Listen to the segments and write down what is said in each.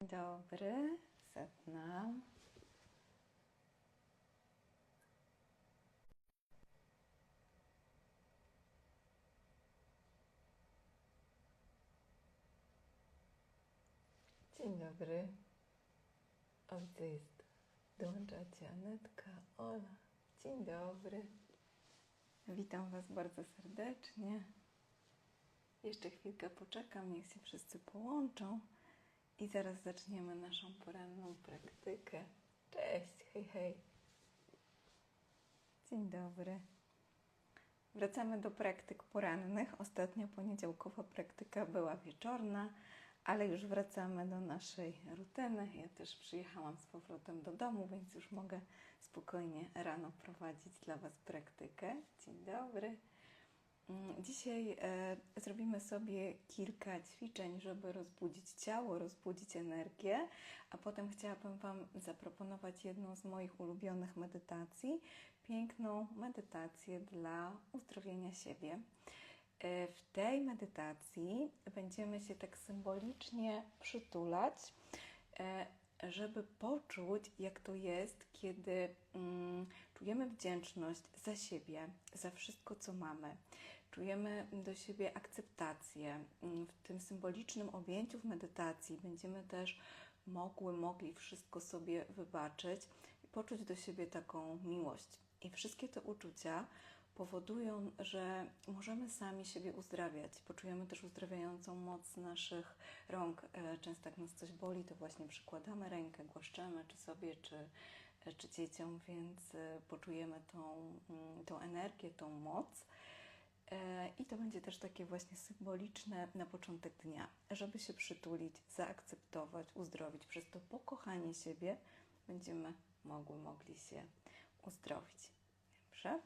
Dobry, Satnam. Dzień dobry. Widzę jest. Dołączacie Anetka, Ola. Dzień dobry. Witam Was bardzo serdecznie. Jeszcze chwilkę poczekam, niech się wszyscy połączą i zaraz zaczniemy naszą poranną praktykę. Cześć, hej, hej. Dzień dobry. Wracamy do praktyk porannych. Ostatnia poniedziałkowa praktyka była wieczorna, ale już wracamy do naszej rutyny. Ja też przyjechałam z powrotem do domu, więc już mogę spokojnie rano prowadzić dla Was praktykę. Dzień dobry. Mm, Dzisiaj e, zrobimy sobie kilka ćwiczeń, żeby rozbudzić ciało, rozbudzić energię, a potem chciałabym Wam zaproponować jedną z moich ulubionych medytacji, piękną medytację dla uzdrowienia siebie. E, W tej medytacji będziemy się tak symbolicznie przytulać, e, żeby poczuć, jak to jest, kiedy mm, czujemy wdzięczność za siebie, za wszystko, co mamy. Czujemy do siebie akceptację. Mm, W tym symbolicznym objęciu w medytacji będziemy też mogły, mogli wszystko sobie wybaczyć i poczuć do siebie taką miłość. I wszystkie te uczucia powodują, że możemy sami siebie uzdrawiać. Poczujemy też uzdrawiającą moc naszych rąk. E, Często jak nas coś boli, to właśnie przykładamy rękę, głaszczemy czy sobie, czy, e, czy dzieciom, więc e, poczujemy tą, mm, tą energię, tą moc. E, I to będzie też takie właśnie symboliczne na początek dnia, żeby się przytulić, zaakceptować, uzdrowić. Przez to pokochanie siebie będziemy mogły, mogli się uzdrowić. Dobrze?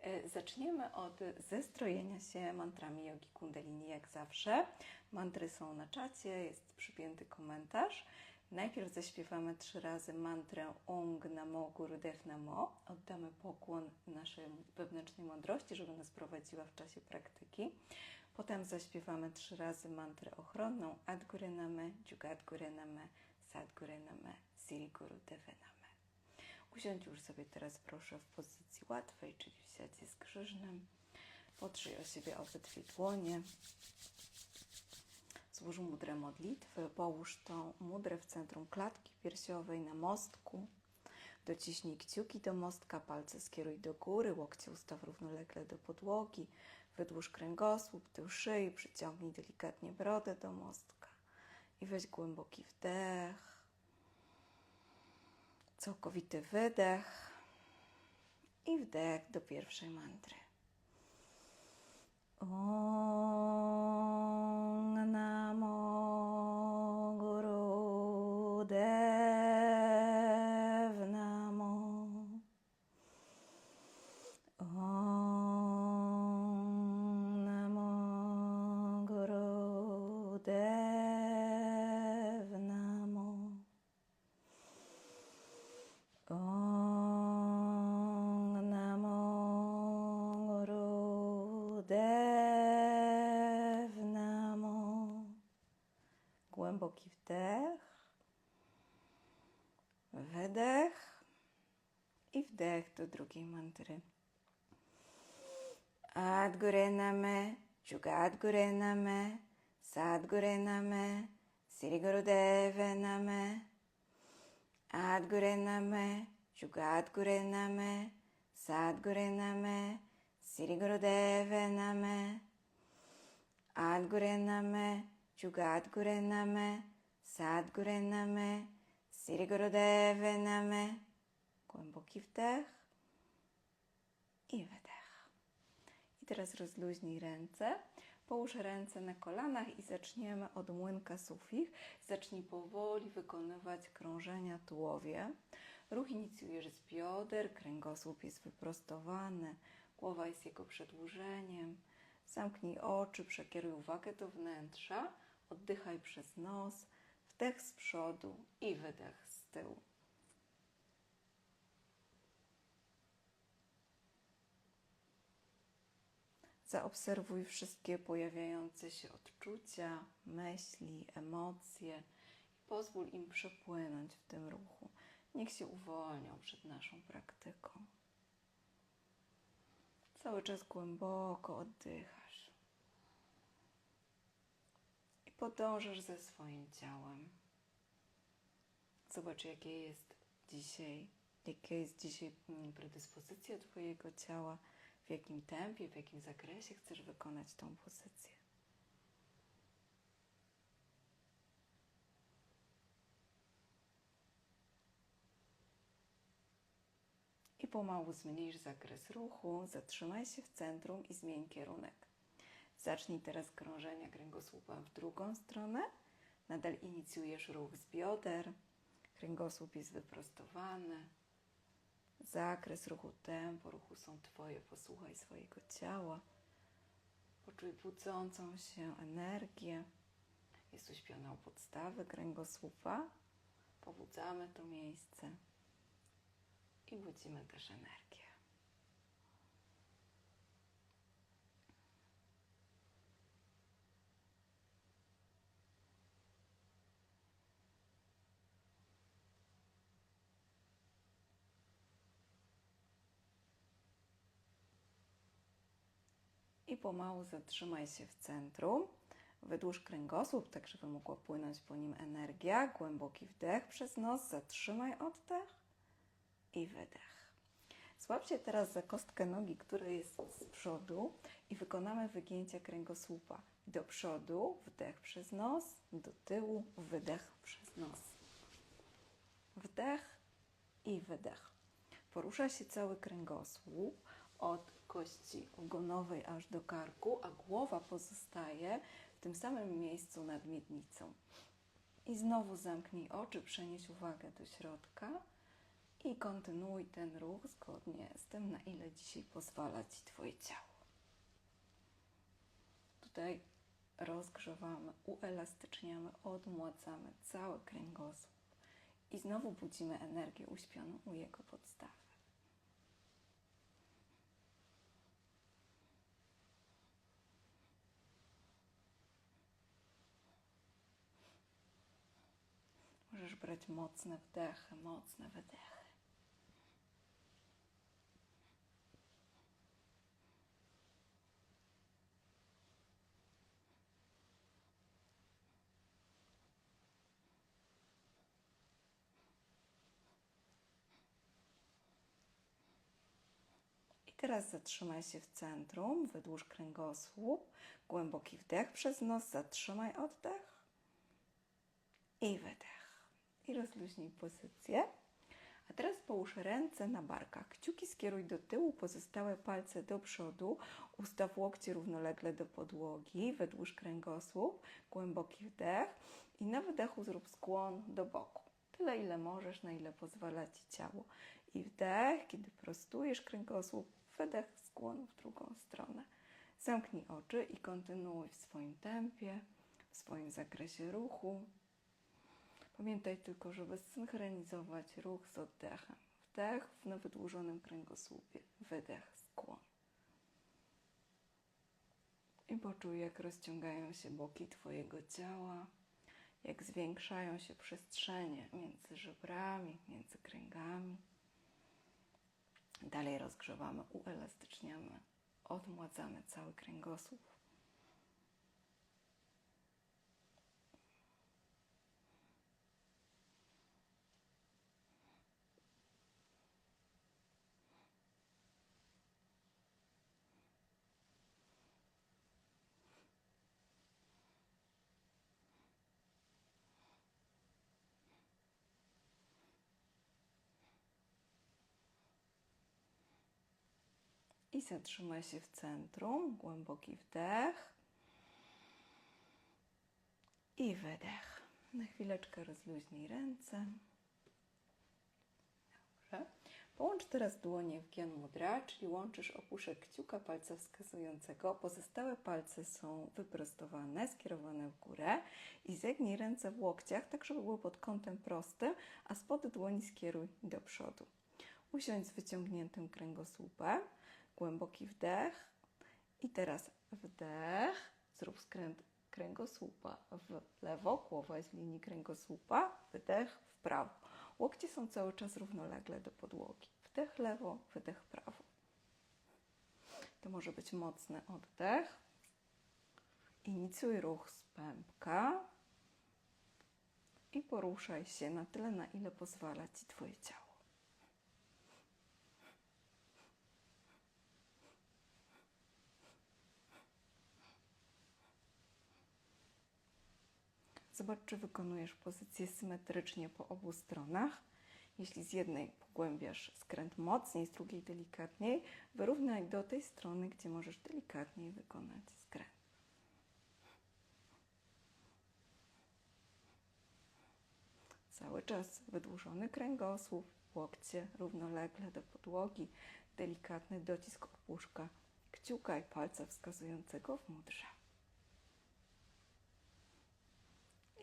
E, Zaczniemy od zestrojenia się mantrami jogi kundalini, jak zawsze. Mantry są na czacie, jest przypięty komentarz. Najpierw zaśpiewamy trzy razy mantrę Ong Namo Gurudev Namo. Oddamy pokłon naszej wewnętrznej mądrości, żeby nas prowadziła w czasie praktyki. Potem zaśpiewamy trzy razy mantrę ochronną Adgure Name, Jugadgure Name, Sadgure Name, Gurudeve Name. Usiądź już sobie teraz proszę w pozycji łatwej, czyli w siadzie z krzyżnym. Potrzyj o siebie obydwie dłonie. Złóż mudrę modlitwy. Połóż tą mudrę w centrum klatki piersiowej na mostku. Dociśnij kciuki do mostka, palce skieruj do góry, łokcie ustaw równolegle do podłogi. Wydłuż kręgosłup, tył szyi, przyciągnij delikatnie brodę do mostka. I weź głęboki wdech. Całkowity wydech i wdech do pierwszej mantry. Om Guru Dev Namo Om Namo Guru Dev Namo Om Namo Guru Dev Namo. Głęboki wdech, wydech i wdech do drugiej mantry. Adgure Name, Jugadgure Name, Sadgure Name, Sri Gurudeve Name. Adgure Name, Jugadgure Name, Sadgure Name, Sri Gurudeve Name. Adgure Name, Jugadgure Name, Sadgure Name, Sri Gurudeve Name. Głęboki wdech i wydech. I teraz rozluźnij ręce. Połóż ręce na kolanach i zaczniemy od młynka sufich. Zacznij powoli wykonywać krążenia tułowie. Ruch inicjujesz z bioder, kręgosłup jest wyprostowany, głowa jest jego przedłużeniem. Zamknij oczy, przekieruj uwagę do wnętrza, oddychaj przez nos, wdech z przodu i wydech z tyłu. Zaobserwuj wszystkie pojawiające się odczucia, myśli, emocje. Pozwól im przepłynąć w tym ruchu. Niech się uwolnią przed naszą praktyką. Cały czas głęboko oddychasz. Podążasz ze swoim ciałem. Zobacz, jakie jest dzisiaj, jaka jest dzisiaj predyspozycja Twojego ciała, w jakim tempie, w jakim zakresie chcesz wykonać tą pozycję. I pomału zmniejsz zakres ruchu, zatrzymaj się w centrum i zmień kierunek. Zacznij teraz krążenia kręgosłupa w drugą stronę. Nadal inicjujesz ruch z bioder. Kręgosłup jest wyprostowany. Zakres ruchu, tempo ruchu są Twoje. Posłuchaj swojego ciała. Poczuj budzącą się energię. Jest uśpiona u podstawy kręgosłupa. Pobudzamy to miejsce i budzimy też energię. I pomału zatrzymaj się w centrum. Wydłuż kręgosłup, tak żeby mogła płynąć po nim energia. Głęboki wdech przez nos, zatrzymaj oddech i wydech. Złap się teraz za kostkę nogi, która jest z przodu i wykonamy wygięcie kręgosłupa. Do przodu, wdech przez nos, do tyłu, wydech przez nos. Wdech i wydech. Porusza się cały kręgosłup od kości ogonowej aż do karku, a głowa pozostaje w tym samym miejscu nad miednicą. I znowu zamknij oczy, przenieś uwagę do środka i kontynuuj ten ruch zgodnie z tym, na ile dzisiaj pozwala Ci Twoje ciało. Tutaj rozgrzewamy, uelastyczniamy, odmładzamy cały kręgosłup i znowu budzimy energię uśpioną u jego podstawy. Możesz brać mocne wdechy, mocne wydechy. Teraz zatrzymaj się w centrum, wydłuż kręgosłup, głęboki wdech przez nos, zatrzymaj oddech i wydech. I rozluźnij pozycję. A teraz połóż ręce na barkach. Kciuki skieruj do tyłu, pozostałe palce do przodu. Ustaw łokcie równolegle do podłogi. Wydłuż kręgosłup, głęboki wdech i na wydechu zrób skłon do boku. Tyle, ile możesz, na ile pozwala Ci ciało. I wdech, kiedy prostujesz kręgosłup, wydech, skłon w drugą stronę. Zamknij oczy i kontynuuj w swoim tempie, w swoim zakresie ruchu. Pamiętaj tylko, żeby synchronizować ruch z oddechem. Wdech w wydłużonym kręgosłupie, wydech, skłon. I poczuj, jak rozciągają się boki Twojego ciała, jak zwiększają się przestrzenie między żebrami, między kręgami. Dalej rozgrzewamy, uelastyczniamy, odmładzamy cały kręgosłup. I zatrzymaj się w centrum. Głęboki wdech. I wydech. Na chwileczkę rozluźnij ręce. Dobrze. Połącz teraz dłonie w Gyan Mudra, czyli łączysz opuszek kciuka palca wskazującego. Pozostałe palce są wyprostowane, skierowane w górę i zegnij ręce w łokciach, tak żeby były pod kątem prostym, a spod dłoni skieruj do przodu. Usiądź z wyciągniętym kręgosłupem głęboki wdech i teraz wdech, zrób skręt kręgosłupa w lewo, głowa jest w linii kręgosłupa, wydech w prawo. Łokcie są cały czas równolegle do podłogi. Wdech lewo, wydech prawo. To może być mocny oddech. Inicjuj ruch z pępka i poruszaj się na tyle, na ile pozwala Ci Twoje ciało. Zobacz, czy wykonujesz pozycję symetrycznie po obu stronach. Jeśli z jednej pogłębiasz skręt mocniej, z drugiej delikatniej, wyrównaj do tej strony, gdzie możesz delikatniej wykonać skręt. Cały czas wydłużony kręgosłup, łokcie równolegle do podłogi, delikatny docisk opuszka kciuka i palca wskazującego w mudrze.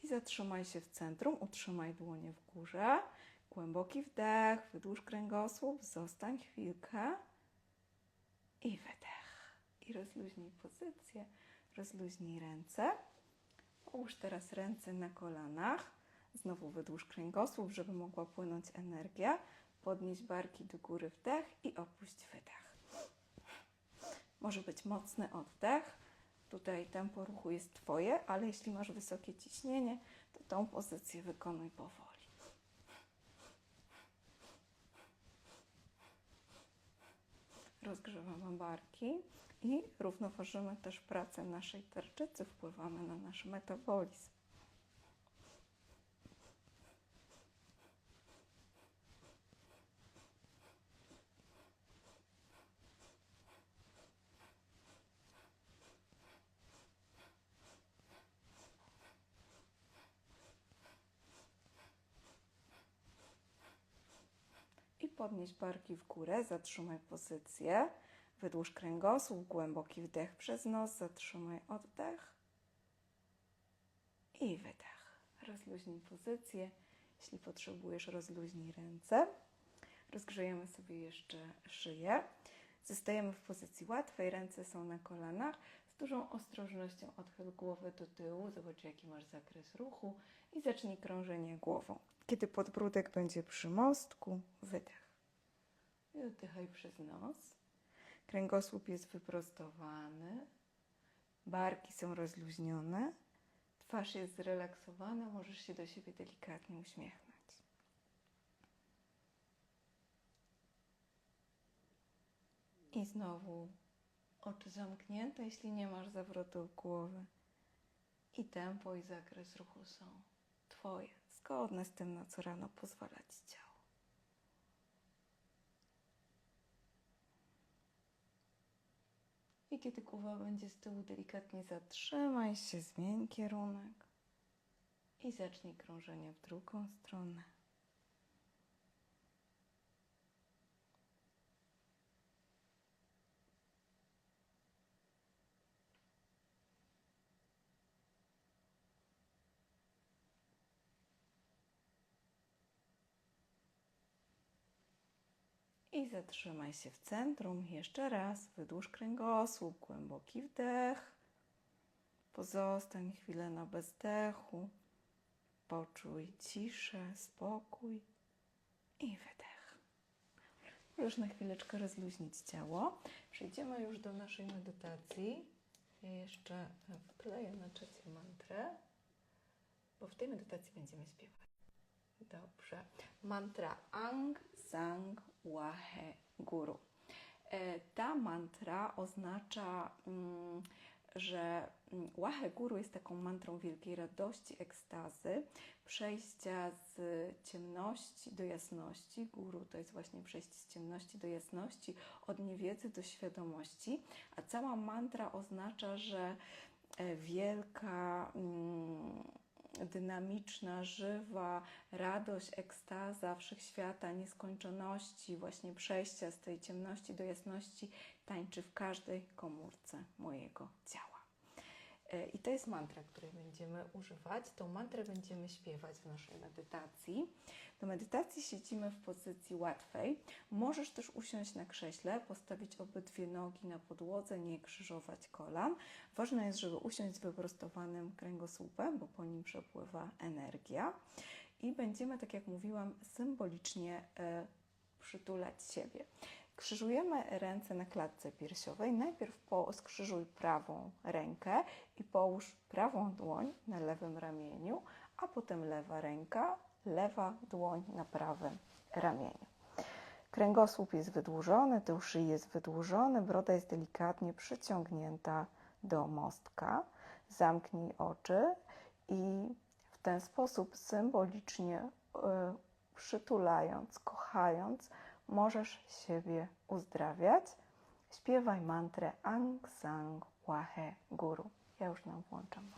I zatrzymaj się w centrum, utrzymaj dłonie w górze. Głęboki wdech, wydłuż kręgosłup, zostań chwilkę i wydech. I rozluźnij pozycję, rozluźnij ręce. Połóż teraz ręce na kolanach. Znowu wydłuż kręgosłup, żeby mogła płynąć energia. Podnieś barki do góry, wdech i opuść wydech. Może być mocny oddech. Tutaj tempo ruchu jest Twoje, ale jeśli masz wysokie ciśnienie, to tą pozycję wykonuj powoli. Rozgrzewamy barki i równoważymy też pracę naszej tarczycy, wpływamy na nasz metabolizm. Podnieś barki w górę, zatrzymaj pozycję, wydłuż kręgosłup, głęboki wdech przez nos, zatrzymaj oddech i wydech. Rozluźnij pozycję, jeśli potrzebujesz, rozluźnij ręce. Rozgrzejemy sobie jeszcze szyję. Zostajemy w pozycji łatwej, ręce są na kolanach. Z dużą ostrożnością odchyl głowę do tyłu, zobacz jaki masz zakres ruchu i zacznij krążenie głową. Kiedy podbródek będzie przy mostku, wydech. I oddychaj przez nos. Kręgosłup jest wyprostowany. Barki są rozluźnione. Twarz jest zrelaksowana. Możesz się do siebie delikatnie uśmiechnąć. I znowu oczy zamknięte, jeśli nie masz zawrotu głowy. I tempo i zakres ruchu są Twoje, zgodne z tym, na co rano pozwala Ci ciało. I kiedy głowa będzie z tyłu, delikatnie zatrzymaj się, zmień kierunek i zacznij krążenie w drugą stronę. I zatrzymaj się w centrum. Jeszcze raz. Wydłuż kręgosłup, głęboki wdech. Pozostań chwilę na bezdechu. Poczuj ciszę, spokój i wydech. Możesz na chwileczkę rozluźnić ciało. Przejdziemy już do naszej medytacji. Ja jeszcze wkleję na czacie mantrę, bo w tej medytacji będziemy śpiewać. Dobrze. Mantra Ang Sang Wahe Guru. E, Ta mantra oznacza, mm, że mm, Wahe Guru jest taką mantrą wielkiej radości, ekstazy, przejścia z ciemności do jasności. Guru to jest właśnie przejście z ciemności do jasności, od niewiedzy do świadomości, a cała mantra oznacza, że e, wielka. Dynamiczna, żywa radość, ekstaza wszechświata, nieskończoności, właśnie przejścia z tej ciemności do jasności tańczy w każdej komórce mojego ciała. E, I to jest mantra, której będziemy używać. Tą mantrę będziemy śpiewać w naszej medytacji. Do medytacji siedzimy w pozycji łatwej. Możesz też usiąść na krześle, postawić obydwie nogi na podłodze, nie krzyżować kolan. Ważne jest, żeby usiąść z wyprostowanym kręgosłupem, bo po nim przepływa energia. I będziemy, tak jak mówiłam, symbolicznie e, przytulać siebie. Krzyżujemy ręce na klatce piersiowej. Najpierw po, skrzyżuj prawą rękę i połóż prawą dłoń na lewym ramieniu, a potem lewa ręka, lewa dłoń na prawym ramieniu. Kręgosłup jest wydłużony, tył szyi jest wydłużony, broda jest delikatnie przyciągnięta do mostka. Zamknij oczy i w ten sposób symbolicznie y, przytulając, kochając, możesz siebie uzdrawiać. Śpiewaj mantrę Ang Sang Wahe Guru. Ja już nam włączam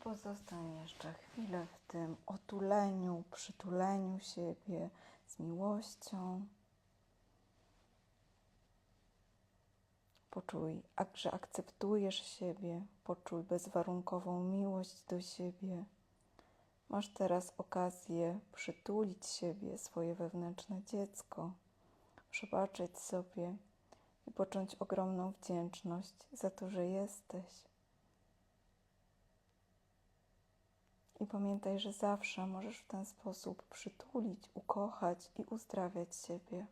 pozostań jeszcze chwilę w tym otuleniu, przytuleniu siebie z miłością. Poczuj, że akceptujesz siebie, poczuj bezwarunkową miłość do siebie. Masz teraz okazję przytulić siebie, swoje wewnętrzne dziecko, przebaczyć sobie i poczuć ogromną wdzięczność za to, że jesteś. I pamiętaj, że zawsze możesz w ten sposób przytulić, ukochać i uzdrawiać siebie.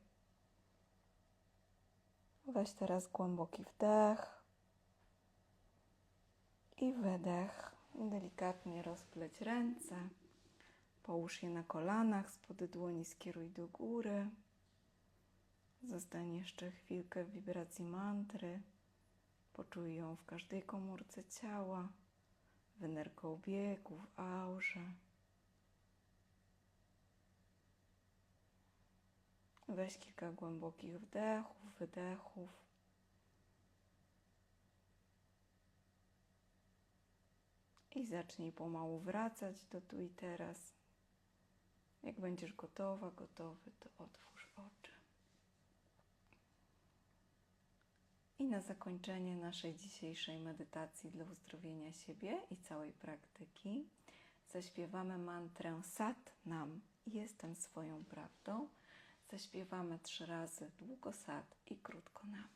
Weź teraz głęboki wdech i wydech. Delikatnie rozpleć ręce. Połóż je na kolanach, spody dłoni skieruj do góry. Zostań jeszcze chwilkę w wibracji mantry. Poczuj ją w każdej komórce ciała, w energoobiegu, w aurze. Weź kilka głębokich wdechów, wydechów. I zacznij pomału wracać do tu i teraz. Jak będziesz gotowa, gotowy, to otwórz oczy. I na zakończenie naszej dzisiejszej medytacji dla uzdrowienia siebie i całej praktyki zaśpiewamy mantrę Sat Nam. Jestem swoją prawdą. Zaśpiewamy trzy razy długo Sat i krótko Nam.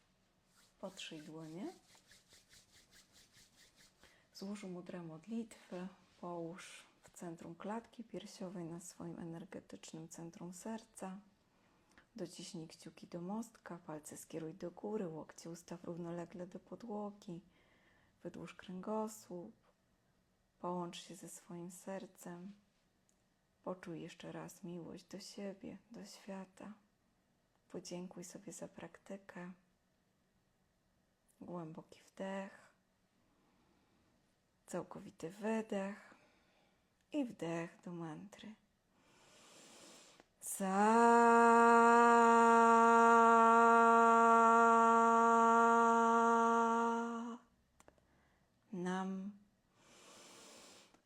Potrzyj dłonie. Złóż mudrę modlitwy. Połóż w centrum klatki piersiowej na swoim energetycznym centrum serca. Dociśnij kciuki do mostka, palce skieruj do góry, łokcie ustaw równolegle do podłogi. Wydłuż kręgosłup. Połącz się ze swoim sercem. Poczuj jeszcze raz miłość do siebie, do świata. Podziękuj sobie za praktykę. Głęboki wdech, całkowity wydech i wdech do mantry. Sa nam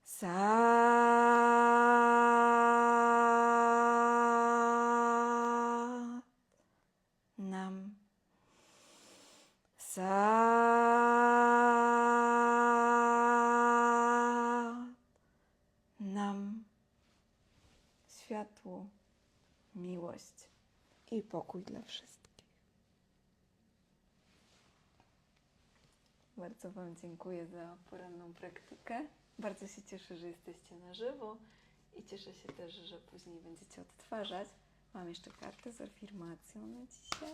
sa nam sa nam światło, miłość i pokój dla wszystkich. Bardzo Wam dziękuję za poranną praktykę. Bardzo się cieszę, że jesteście na żywo i cieszę się też, że później będziecie odtwarzać. Mam jeszcze kartę z afirmacją na dzisiaj.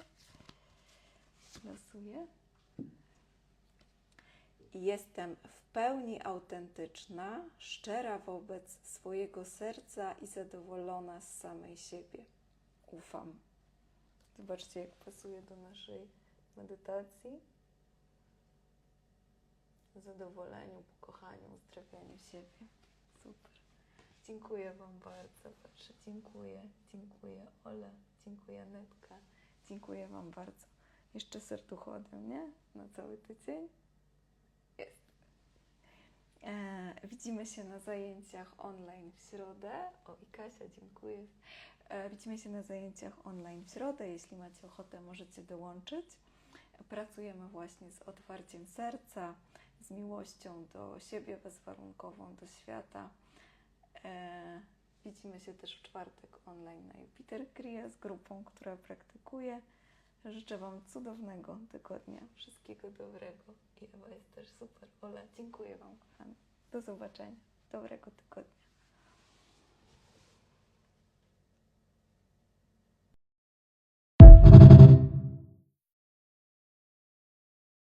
Losuję. Jestem w pełni autentyczna, szczera wobec swojego serca i zadowolona z samej siebie. Ufam. Zobaczcie, jak pasuje do naszej medytacji. Zadowoleniu, pokochaniu, uzdrawianiu siebie. Super. Dziękuję Wam bardzo. Patrzę, dziękuję, dziękuję Ola, dziękuję Netka. Dziękuję Wam bardzo. Jeszcze serducho ode mnie na cały tydzień. E, widzimy się na zajęciach online w środę. O, i Kasia, dziękuję. E, widzimy się na zajęciach online w środę. Jeśli macie ochotę, możecie dołączyć. Pracujemy właśnie z otwarciem serca, z miłością do siebie bezwarunkową, do świata. E, widzimy się też w czwartek online na Jupiter Kriya z grupą, która praktykuje. Życzę Wam cudownego tygodnia. Wszystkiego dobrego. I Ewa jest też super. Ola, dziękuję Wam, kochani. Do zobaczenia. Dobrego tygodnia.